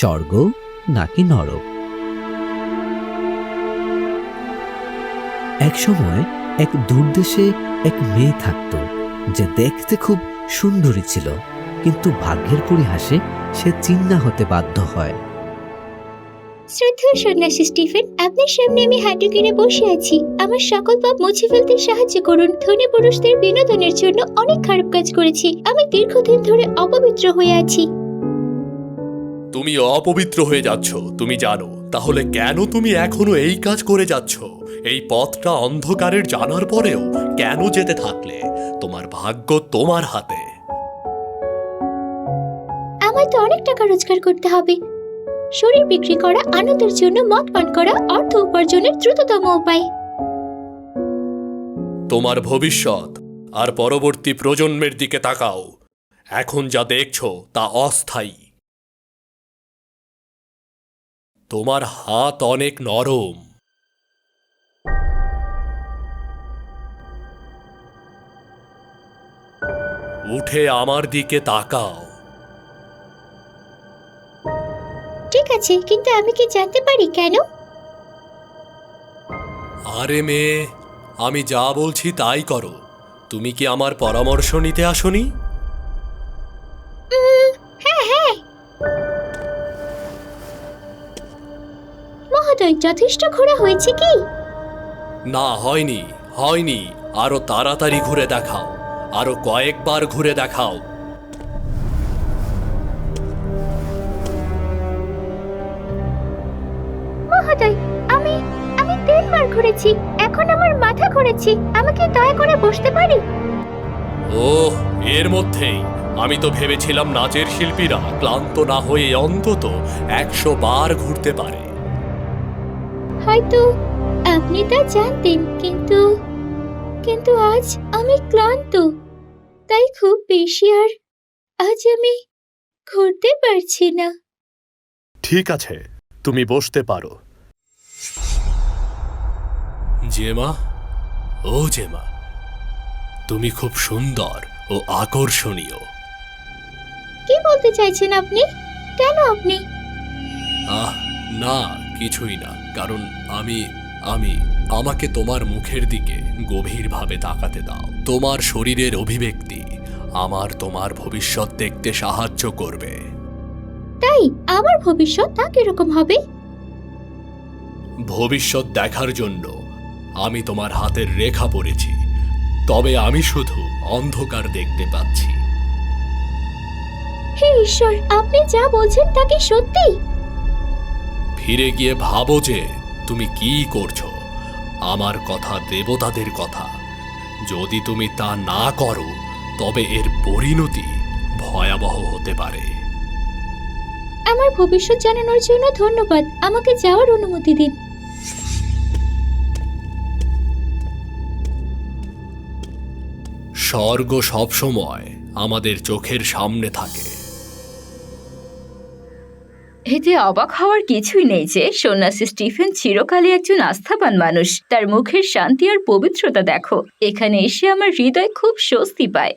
স্বর্গ নাকি নরক? এক সময় এক দূরদেশে এক মেয়ে থাকত, যে দেখতে খুব সুন্দরী ছিল, কিন্তু ভাগ্যের পরিহাসে সে চিন্না হতে বাধ্য হয়। শ্রদ্ধেয় সন্ন্যাসী স্টিফেন, আপনার সামনে আমি হাঁটু বসে আছি। আমার সকল পাপ মুছে ফেলতে সাহায্য করুন। ধনী পুরুষদের বিনোদনের জন্য অনেক খারাপ কাজ করেছি। আমি দীর্ঘদিন ধরে অপবিত্র হয়ে আছি। তুমি অপবিত্র হয়ে যাচ্ছ তুমি জানো। তাহলে কেন তুমি এখনও এই কাজ করে যাচ্ছ? এই পথটা অন্ধকারের জানার পরেও কেন যেতে থাকলে? তোমার ভাগ্য তোমার হাতে। আমার তো অনেক টাকা রোজগার করতে হবে। শরীর বিক্রি করা আনন্দের জন্য মদ পান করা অর্থ উপার্জনের দ্রুততম উপায়। তোমার ভবিষ্যৎ আর পরবর্তী প্রজন্মের দিকে তাকাও। এখন যা দেখছ তা অস্থায়ী। তোমার হাত অনেক নরম। উঠে আমার দিকে তাকাও। ঠিক আছে কিন্তু আমি কি জানতে পারি কেন? আরে মেয়ে আমি যা বলছি তাই করো। তুমি কি আমার পরামর্শ নিতে আসনি? যথেষ্ট ঘোরা হয়েছে কি? না হয়নি হয়নি। আরও তাড়াতাড়ি ঘুরে দেখাও। আরও কয়েকবার ঘুরে দেখাও। মহোদয় আমি আমি তিনবার ঘুরেছি। এখন আমার মাথা ঘুরেছি। আমাকে দয়া করে বসতে পারি? ওহ এর মধ্যেই। আমি তো ভেবেছিলাম নাচের শিল্পীরা ক্লান্ত না হয়ে অন্তত একশো বার ঘুরতে পারে। হয়তো আপনি তা জানতেন কিন্তু কিন্তু আজ আমি ক্লান্ত। তাই খুব বেশি আর আজ আমি ঘুরতে পারছি না। ঠিক আছে তুমি বসতে পারো। জেমা ও জেমা তুমি খুব সুন্দর ও আকর্ষণীয়। কি বলতে চাইছেন আপনি? কেন আপনি? আহ না কিছুই না। কারণ আমি আমি আমাকে তোমার মুখের দিকে গভীরভাবে তাকাতে দাও। তোমার শরীরের অভিব্যক্তি আমার তোমার ভবিষ্যৎ দেখতে সাহায্য করবে। তাই আমার ভবিষ্যৎ তা কীরকম হবে? ভবিষ্যৎ দেখার জন্য আমি তোমার হাতের রেখা পড়েছি তবে আমি শুধু অন্ধকার দেখতে পাচ্ছি। হে ঈশ্বর আপনি যা বলছেন তা কি সত্যি? ফিরে গিয়ে ভাবো যে তুমি কি করছ। আমার কথা দেবতাদের কথা। যদি তুমি তা না করো তবে এর পরিণতি ভয়াবহ হতে পারে। আমার ভবিষ্যৎ জানানোর জন্য ধন্যবাদ। আমাকে যাওয়ার অনুমতি দিন। স্বর্গ সবসময় আমাদের চোখের সামনে থাকে। এতে অবাক হওয়ার কিছুই নেই যে সন্ন্যাসী স্টিফেন চিরকালই একজন আস্থাবান মানুষ। তার মুখের শান্তি আর পবিত্রতা দেখো। এখানে এসে আমার হৃদয় খুব স্বস্তি পায়।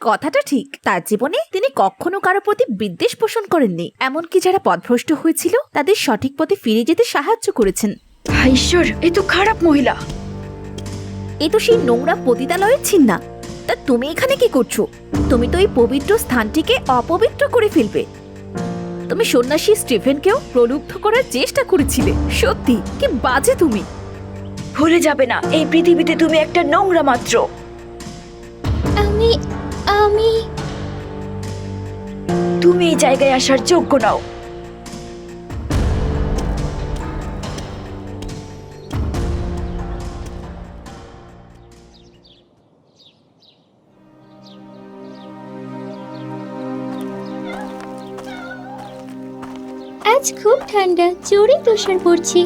কথাটা ঠিক। তার জীবনে তিনি কখনো কারও প্রতি বিদ্বেষ পোষণ করেননি। এমনকি যারা পথভ্রষ্ট হয়েছিল তাদের সঠিক পথে ফিরে যেতে সাহায্য করেছেন। ঈশ্বর এ তো খারাপ মহিলা। এ তো সেই নোংরা পতিতালয়ের ছিন্না। তা তুমি এখানে কি করছ? তুমি তো এই পবিত্র স্থানটিকে অপবিত্র করে ফেলবে। তুমি সন্ন্যাসী স্টিফেনকেও প্রলুব্ধ করার চেষ্টা করেছিলে। সত্যি কি বাজে তুমি। ভুলে যাবে না এই পৃথিবীতে তুমি একটা নোংরা মাত্র। আমি আমি তুমি এই জায়গায় আসার যোগ্য নাও। আজ খুব ঠান্ডা, জোরে তুষার পড়ছে।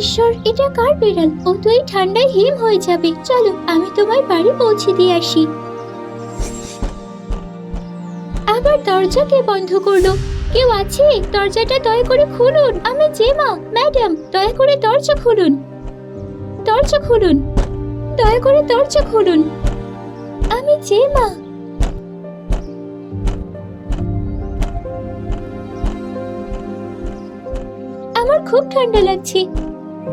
ঈশ্বর, এটা কার বিড়াল? ও তো এই ঠান্ডায় হিম হয়ে যাবে। চলো, আমি তোমার বাড়ি পৌঁছে দিয়ে আসি। আবার দরজা কে বন্ধ করল। কেউ আছে? দরজাটা দয়া করে খুলুন। আমি জেমা, ম্যাডাম, দয়া করে দরজা খুলুন। দরজা খুলুন। দয়া করে দরজা খুলুন। আমি যে মা। আমার খুব ঠান্ডা লাগছে।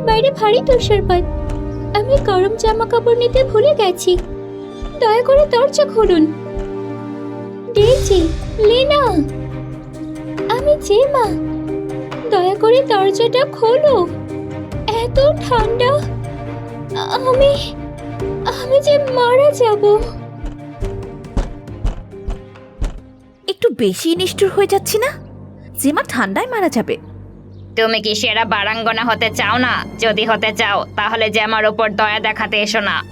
বাইরে ভারী তুষারপাত আমি গরম জামা কাপড় নিতে ভুলে গেছি। দয়া করে দরজা খুলুন। Daisy Lena. আমি যে মা। দয়া করে দরজাটা খোলো। এত ঠান্ডা। আমি আমি যে মারা যাব। একটু বেশি নিষ্ঠুর হয়ে যাচ্ছি না? জেমা ঠান্ডায় মারা যাবে। তুমি কি সেরা বারাঙ্গনা হতে চাও না? যদি হতে চাও তাহলে যে আমার ওপর দয়া দেখাতে এসো না।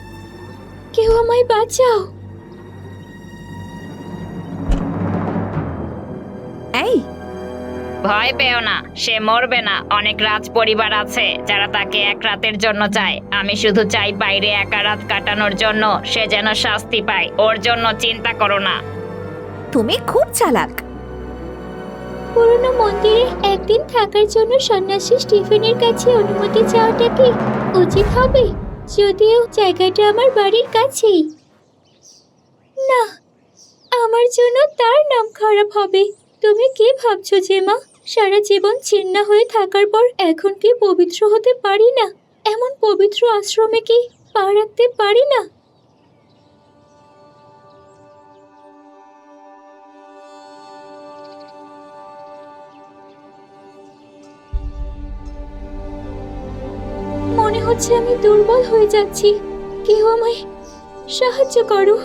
কেউ আমায় বাঁচাও। এই ভয় পেও না সে মরবে না। অনেক রাজ পরিবার আছে যারা তাকে এক রাতের জন্য চায়। আমি শুধু চাই বাইরে একা রাত কাটানোর জন্য সে যেন শাস্তি পায় ওর জন্য চিন্তা করো না। তুমি খুব চালাক। পুরনো মন্দিরে একদিন থাকার জন্য সন্ন্যাসী স্টিফেনের কাছে অনুমতি চাওয়াটা কি উচিত হবে? যদিও জায়গাটা আমার বাড়ির কাছেই। না আমার জন্য তার নাম খারাপ হবে। তুমি কি ভাবছ, জেমা? সারা জীবন চিন্না হয়ে থাকার পর এখন কি পবিত্র হতে পারি না? এমন পবিত্র আশ্রমে কি পা রাখতে পারি না? মনে হচ্ছে আমি দুর্বল হয়ে যাচ্ছি। কেউ আমায় সাহায্য করো।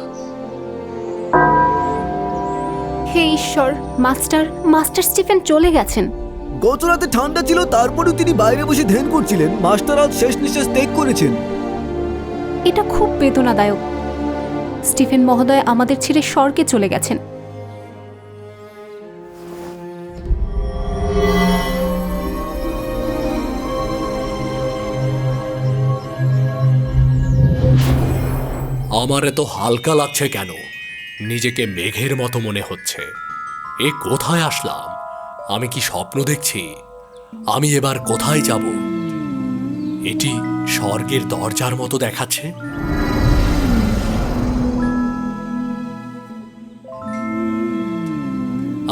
হে ঈশ্বর মাস্টার মাস্টার স্টিফেন চলে গেছেন। গত রাতে ঠান্ডা ছিল তারপরেও তিনি বাইরে বসে ধ্যান করছিলেন। মাস্টার আজ শেষ নিঃশ্বাস ত্যাগ করেছেন। এটা খুব বেদনাদায়ক। স্টিফেন মহোদয় আমাদের ছেড়ে স্বর্গে চলে গেছেন। আমার এত হালকা লাগছে কেন? নিজেকে মেঘের মতো মনে হচ্ছে। এ কোথায় আসলাম? আমি কি স্বপ্ন দেখছি? আমি এবার কোথায় যাব? এটি স্বর্গের দরজার মতো দেখাচ্ছে।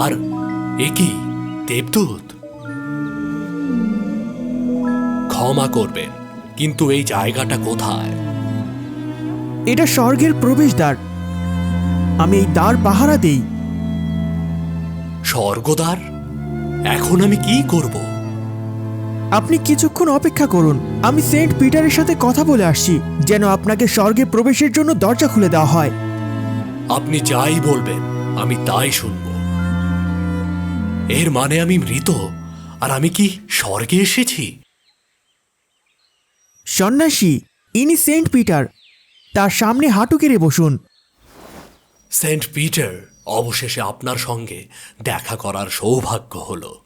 আর এ কি, দেবদূত? ক্ষমা করবেন, কিন্তু এই জায়গাটা কোথায়? এটা স্বর্গের প্রবেশদ্বার। আমি এই দ্বার পাহারা দেই। স্বর্গদ্বার? এখন আমি কি করব? আপনি কিছুক্ষণ অপেক্ষা করুন। আমি সেন্ট পিটারের সাথে কথা বলে আসছি যেন আপনাকে স্বর্গে প্রবেশের জন্য দরজা খুলে দেওয়া হয়। আপনি যাই বলবেন আমি তাই শুনব। এর মানে আমি মৃত আর আমি কি স্বর্গে এসেছি? সন্ন্যাসী ইনি সেন্ট পিটার। তার সামনে হাঁটু কেড়ে বসুন। সেন্ট পিটার অবশেষে আপনার সঙ্গে দেখা করার সৌভাগ্য হলো।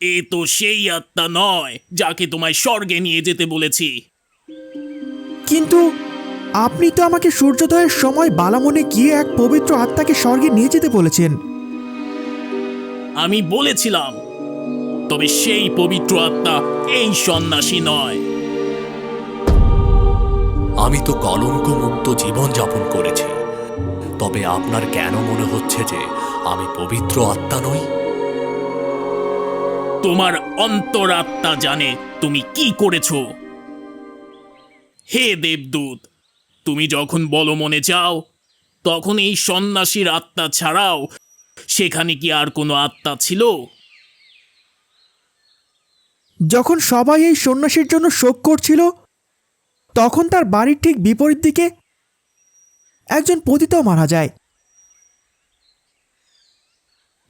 এ তো সেই আত্মা নয় যাকে তোমায় স্বর্গে নিয়ে যেতে বলেছি। কিন্তু আপনি তো আমাকে সূর্যোদয়ের সময় বালামনে গিয়ে এক পবিত্র আত্মাকে স্বর্গে নিয়ে যেতে বলেছেন। আমি বলেছিলাম তবে সেই পবিত্র আত্মা এই সন্ন্যাসী নয়। আমি তো কলঙ্ক মুক্ত জীবন যাপন করেছি। তবে আপনার কেন মনে হচ্ছে যে আমি পবিত্র আত্মা নই? তোমার অন্তরাত্মা জানে তুমি কি করেছ। হে দেবদূত তুমি যখন বলো মনে চাও তখন এই সন্ন্যাসীর আত্মা ছাড়াও সেখানে কি আর কোনো আত্মা ছিল? যখন সবাই এই সন্ন্যাসীর জন্য শোক করছিল তখন তার বাড়ির ঠিক বিপরীত দিকে একজন পতিত মারা যায়।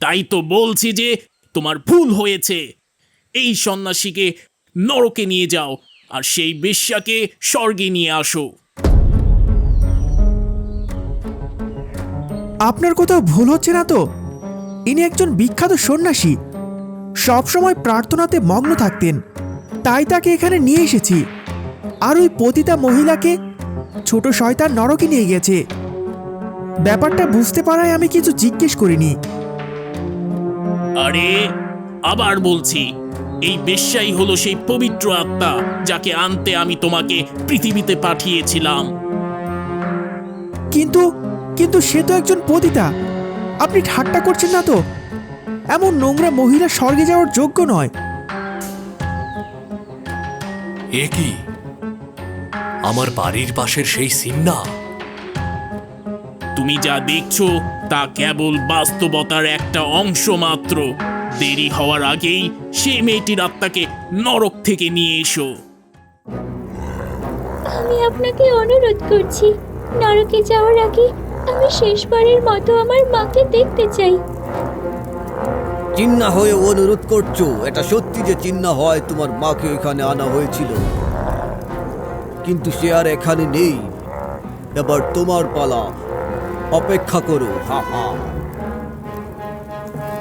তাই তো বলছি যে তোমার ভুল হয়েছে। এই সন্ন্যাসীকে নরকে নিয়ে যাও আর সেই বেশ্যাকে স্বর্গে নিয়ে আসো। আপনার কোথাও ভুল হচ্ছে না তো? ইনি একজন বিখ্যাত সন্ন্যাসী। সবসময় প্রার্থনাতে মগ্ন থাকতেন। তাই তাকে এখানে নিয়ে এসেছি। আর ওই পতিতা মহিলাকে ছোট শয়তান নরকে নিয়ে গেছে। ব্যাপারটা বুঝতে পারায় আমি কিছু জিজ্ঞেস করিনি। আরে আবার বলছি এই বেশ্যাই হলো সেই পবিত্র আত্মা যাকে আনতে আমি তোমাকে পৃথিবীতে পাঠিয়েছিলাম। কিন্তু কিন্তু সে তো একজন পতিতা। আপনি ঠাট্টা করছেন না তো? এমন নোংরা মহিলা স্বর্গে যাওয়ার যোগ্য নয়। এ কি? আমার বাড়ির পাশের সেই সিন্না। তুমি যা দেখছ তা কেবল বাস্তবতার একটা অংশ মাত্র। দেরি হওয়ার আগেই সে মেয়েটির আত্মাকে নরক থেকে নিয়ে এসো। আমি আপনাকে অনুরোধ করছি নরকে যাওয়ার আগে আমি শেষবারের মতো আমার মাকে দেখতে চাই। চিন্না হয়ে অনুরোধ করছ এটা সত্যি যে চিন্না হয় তোমার মাকে এখানে আনা হয়েছিল। কিন্তু সে আর এখানে নেই। এবার তোমার পালা। অপেক্ষা করো হা হা।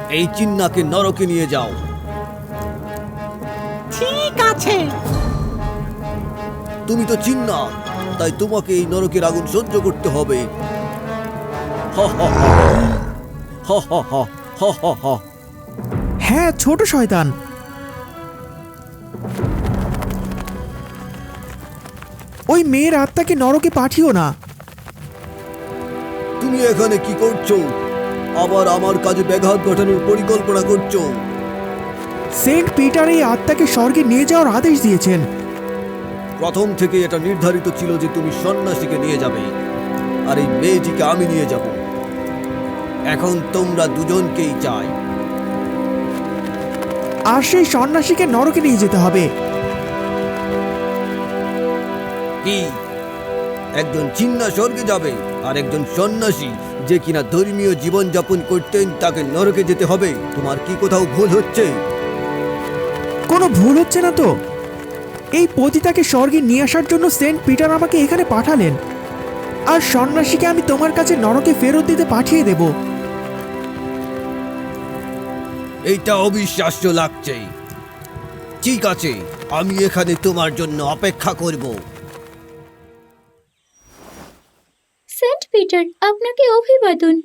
এই চিন্নাকে নরকে নিয়ে যাও। ঠিক আছে। তুমি তো চিন্না তাই তোমাকে এই নরকের আগুন সহ্য করতে হবে। হ্যাঁ ছোট শয়তান ওই মেয়ের আত্মাকে নরকে পাঠিও না। তুমি এখানে কি করছ? আবার আমার কাজে ব্যাঘাত ঘটানোর পরিকল্পনা করছ। সেন্ট পিটার এই আত্মাকে স্বর্গে নিয়ে যাওয়ার আদেশ দিয়েছেন। প্রথম থেকে এটা নির্ধারিত ছিল যে তুমি সন্ন্যাসীকে নিয়ে যাবে আর এই মেয়েটিকে আমি নিয়ে যাব। এখন তোমরা দুজনকেই চাই। আর সেই সন্ন্যাসীকে নরকে নিয়ে যেতে হবে। কি? একজন চিন্না স্বর্গে যাবে আর একজন সন্ন্যাসী যে কিনা ধর্মীয় জীবন যাপন করতেন তাকে নরকে যেতে হবে। তোমার কি কোথাও ভুল হচ্ছে? কোনো ভুল হচ্ছে না তো। এই পতিতাকে স্বর্গে নিয়ে আসার জন্য সেন্ট পিটার আমাকে এখানে পাঠালেন। আর সন্ন্যাসীকে আমি তোমার কাছে নরকে ফেরত দিতে পাঠিয়ে দেব। এইটা অবিশ্বাস্য লাগছে। ঠিক আছে আমি এখানে তোমার জন্য অপেক্ষা করব। পিটার আপনাকে অভিবাদন।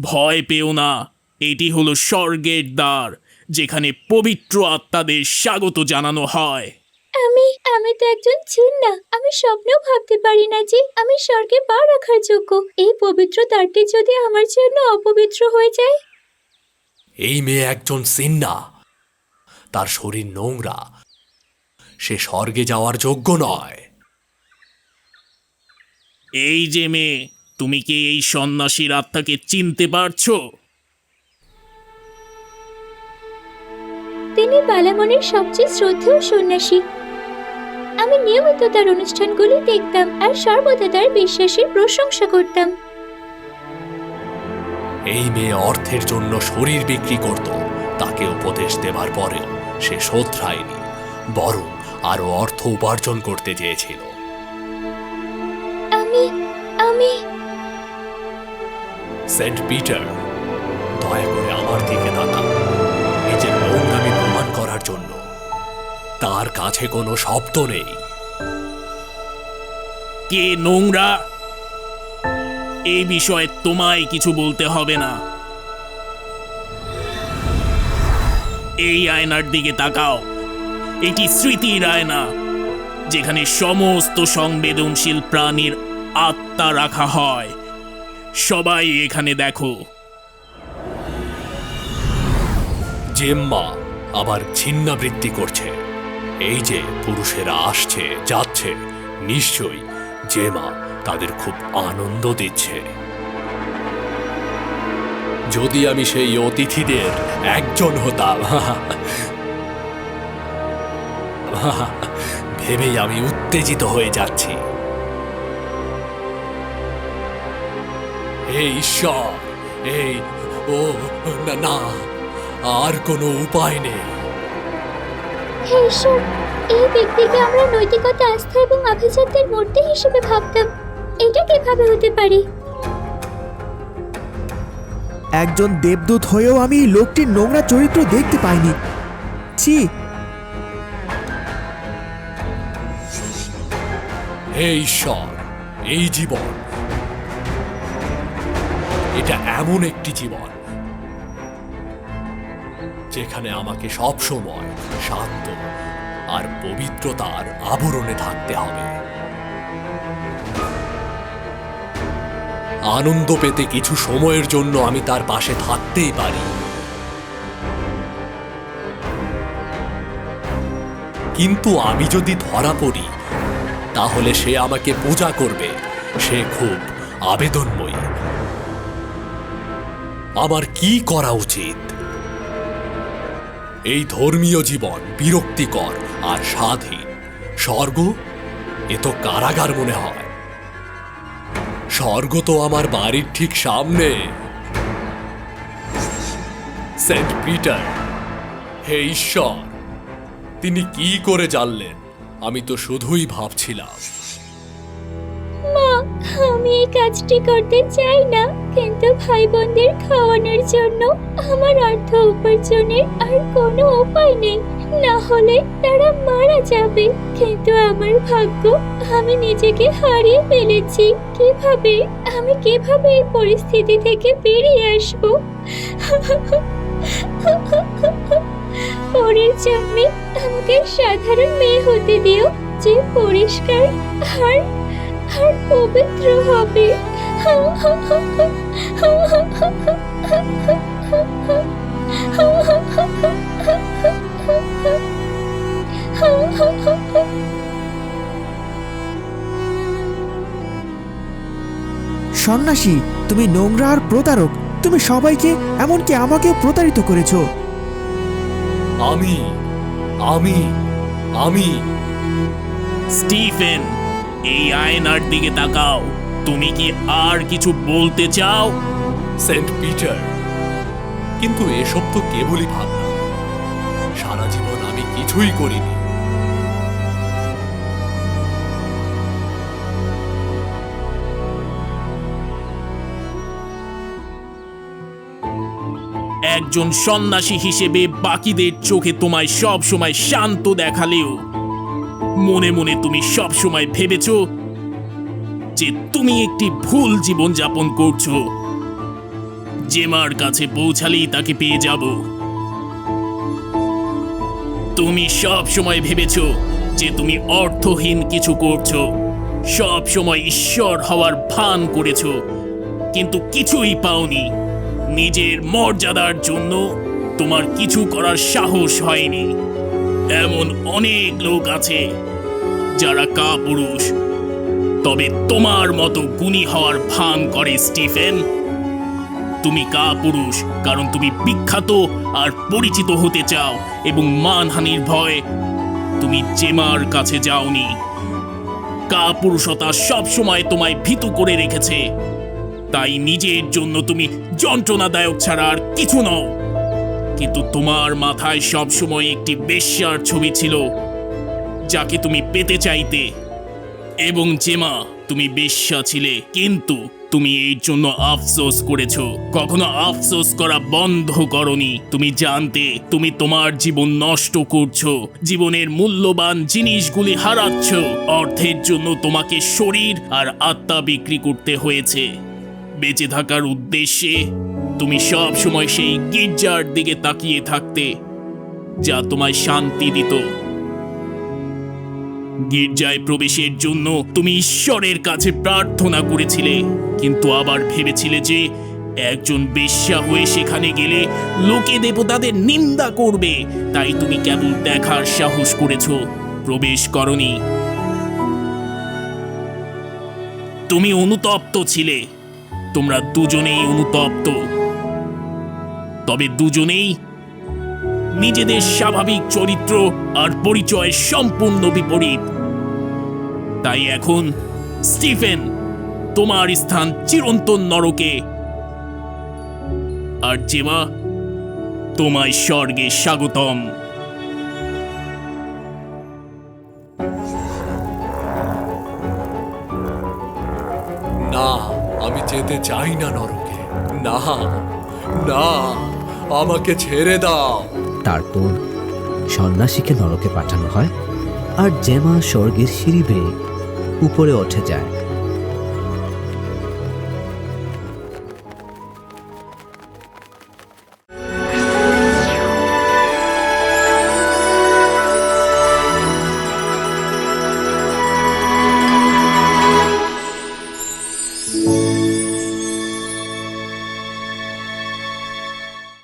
ভয় পেও না এটি হলো স্বর্গের দ্বার যেখানে পবিত্র আত্মাদের স্বাগত জানানো হয়। আমি আমি তো একজন চিন্না আমি স্বপ্নেও ভাবতে পারি না যে আমি স্বর্গে পা রাখার যোগ্য। এই পবিত্র দ্বারটি যদি আমার জন্য অপবিত্র হয়ে যায়? এই মেয়ে একজন সিন্না তার শরীর নোংরা। সে স্বর্গে যাওয়ার যোগ্য নয়। এই যে মেয়ে তুমি কি এই সন্ন্যাসীর আত্মাকে চিনতে পারছ? তিনি বালামনের সবচেয়ে শ্রদ্ধেয় সন্ন্যাসী। আমি নিয়মিত তার অনুষ্ঠানগুলি দেখতাম আর সর্বদা তার বিশ্বাসের প্রশংসা করতাম। এই মেয়ে অর্থের জন্য শরীর বিক্রি করত তাকে উপদেশ দেবার পরেও সে শোধরায়নি বরং আরও অর্থ উপার্জন করতে চেয়েছিল। আমি আমি। সেন্ট পিটার, দয়া করে আমার দিকে তাকান নিজের প্রমাণ করার জন্য। তার কাছে কোনো শব্দ নেই। কে নোংরা? এই বিষয়ে তোমায় কিছু বলতে হবে না। এই আয়নার দিকে তাকাও। এটি স্মৃতির আয়না, যেখানে সমস্ত সংবেদনশীল প্রাণীর আত্মা রাখা হয়। সবাই এখানে দেখো। জেম্মা আবার ছিন্নাবৃত্তি করছে। এই যে পুরুষেরা আসছে, যাচ্ছে, নিশ্চয়ই জেমা তাদের খুব আনন্দ দিচ্ছে। যদি আমি সেই অতিথিদের একজন হতাম, ভেবেই আমি উত্তেজিত হয়ে যাচ্ছি। এই ঈশ্বর এই ও না না আর কোনো উপায় নেই। হে ঈশ্বর এই ব্যক্তিকে আমরা নৈতিকতা আস্থা এবং আভিজাত্যের মূর্তি হিসেবে ভাবতাম। এটা কীভাবে হতে পারে? একজন দেবদূত হয়েও আমি এই লোকটির নোংরা চরিত্র দেখতে পাইনি। ছি। হে ঈশ্বর এই জীবন এটা এমন একটি জীবন যেখানে আমাকে সব সময় শান্ত আর পবিত্রতার আবরণে থাকতে হবে। আনন্দ পেতে কিছু সময়ের জন্য আমি তার পাশে থাকতেই পারি। কিন্তু আমি যদি ধরা পড়ি, তাহলে সে আমাকে পূজা করবে। সে খুব আবেদনময়ী। আমার কি করা উচিত? এই ধর্মীয় জীবন বিরক্তিকর আর স্বাধীন। স্বর্গ? এ তো কারাগার মনে হয়। স্বর্গ তো আমার বাড়ির ঠিক সামনে। সেন্ট পিটার, হে ঈশ্বর, তিনি কি করে জানলেন? আমি তো শুধুই ভাবছিলাম। আমি এই কাজটি করতে চাই না, কিন্তু ভাই বোনদের খাওয়ানোর জন্য আমার অর্থ উপার্জনের আর কোনো উপায় নেই। না হলে তারা মারা যাবে। কিন্তু আমার ভাগ্য, আমি নিজেকে হারিয়ে ফেলেছি। কীভাবে? আমি কীভাবে এই পরিস্থিতি থেকে বেরিয়ে আসব? পরের জন্মে আমাকে সাধারণ মেয়ে হতে দিও, যে পরিষ্কার আর আর পবিত্র হবে। সন্ন্যাসী তুমি নোংরা আর প্রতারক। তুমি সবাইকে এমনকি আমাকেও প্রতারিত করেছ। আমি আমি আমি। স্টিফেন। এই আয়নার দিকে তাকাও। তুমি কি আর কিছু বলতে চাও? সেন্ট পিটার কিন্তু এসব তো কেবলই ভাবনা। সারা জীবন আমি কিছুই করিনি। একজন সন্ন্যাসী হিসেবে বাকিদের চোখে তোমায় সব সময় শান্ত দেখালেও মনে মনে তুমি সব সময় ভেবেছ যে তুমি একটি ভুল জীবন যাপন করছ। জেমার কাছে পৌঁছালেই তাকে পেয়ে যাব। তুমি সব সময় ভেবেছ যে তুমি অর্থহীন কিছু করছ। সব সময় ঈশ্বর হওয়ার ভান করেছ। কিন্তু কিছুই পাওনি। নিজের মর্যাদার জন্য তোমার কিছু করার সাহস হয়নি। এমন অনেক লোক আছে যারা কাপুরুষ। তবে তোমার মতো গুণী হওয়ার ভান করে, স্টিফেন। তুমি কাপুরুষ, কারণ তুমি বিখ্যাত আর পরিচিত হতে চাও এবং মানহানির ভয় তুমি জেমার কাছে যাওনি। কা কাপুরুষতা সবসময় তোমায় ভীতু করে রেখেছে। তাই নিজের জন্য তুমি যন্ত্রণাদায়ক ছাড়া আর কিছু নও। কিন্তু তোমার মাথায় সবসময় একটি বেশ্যার ছবি ছিল, যাকে তুমি পেতে চাইতে। এবং জেমা, তুমি বেশ্যা ছিলে, কিন্তু তুমি এই জন্য আফসোস করেছ। কখনো আফসোস করা বন্ধ করনি। তুমি জানতে, তুমি তোমার জীবন নষ্ট করছ। জীবনের মূল্যবান জিনিসগুলি হারাচ্ছ। অর্থের জন্য তোমাকে শরীর আর আত্মা বিক্রি করতে হয়েছে। বেঁচে থাকার উদ্দেশ্যে তুমি সব সময় সেই গির্জার দিকে তাকিয়ে থাকতে, যা তোমায় শান্তি দিত। গির্জায় প্রবেশের জন্য তুমি ঈশ্বরের কাছে প্রার্থনা করেছিলে, কিন্তু আবার ভেবেছিলে যে একজন বেশ্যা হয়ে সেখানে গেলে লোকে দেবতাদের নিন্দা করবে, তাই তুমি কেবল দেখার সাহস করেছ, প্রবেশ করনি। তুমি অনুতপ্ত ছিলে, তোমরা দুজনেই অনুতপ্ত। তবে দুজনেই নিজেদের স্বাভাবিক চরিত্র আর পরিচয় সম্পূর্ণ বিপরীত। তাই এখন স্টিফেন, তোমার স্থান চিরন্তন নরকে। আর জেমা, তোমায় স্বর্গে স্বাগতম। না, আমি যেতে চাই না নরকে। না না। আমাকে ছেড়ে দাও। তারপর সন্ন্যাসীকে নরকে পাঠানো হয়, আর জেমা স্বর্গের সিঁড়ি বেয়ে উপরে ওঠে যায়।